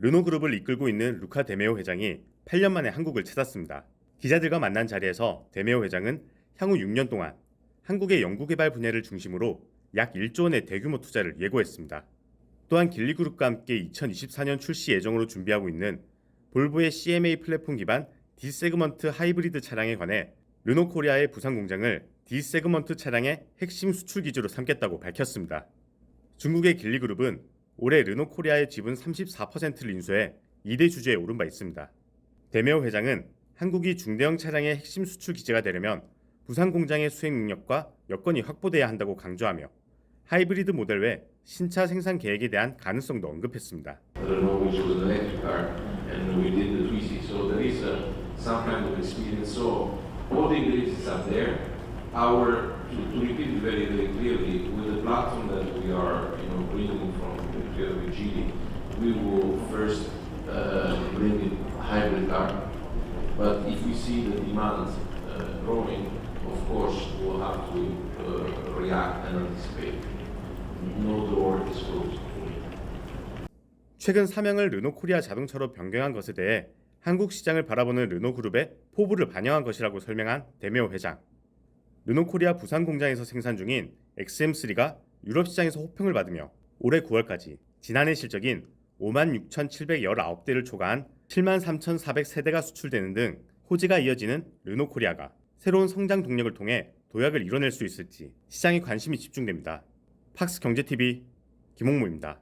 르노그룹을 이끌고 있는 루카 데메오 회장이 8년 만에 한국을 찾았습니다. 기자들과 만난 자리에서 데메오 회장은 향후 6년 동안 한국의 연구개발 분야를 중심으로 약 1조 원의 대규모 투자를 예고했습니다. 또한 길리그룹과 함께 2024년 출시 예정으로 준비하고 있는 볼보의 CMA 플랫폼 기반 D세그먼트 하이브리드 차량에 관해 르노코리아의 부산 공장을 D세그먼트 차량의 핵심 수출 기지로 삼겠다고 밝혔습니다. 중국의 길리그룹은 올해 르노코리아의 지분 34%를 인수해 2대 주주에 오른 바 있습니다. 데메오 회장은 한국이 중대형 차량의 핵심 수출 기지가 되려면 부산 공장의 수행 능력과 여건이 확보돼야 한다고 강조하며 하이브리드 모델 외 신차 생산 계획에 대한 가능성도 언급했습니다. Geely, we will first uh, bring in hybrid car. But if we see the demand uh, growing, of course, we'll have to uh, react and anticipate. No door is closed. 최근 사명을 르노코리아 자동차로 변경한 것에 대해 한국 시장을 바라보는 르노그룹의 포부를 반영한 것이라고 설명한 데메오 회장. 르노코리아 부산 공장에서 생산 중인 XM3가 유럽 시장에서 호평을 받으며 올해 9월까지 지난해 실적인 56,719대를 초과한 73,400세대가 수출되는 등 호지가 이어지는 르노코리아가 새로운 성장 동력을 통해 도약을 이뤄낼 수 있을지 시장에 관심이 집중됩니다. 팍스 경제TV 김홍무입니다.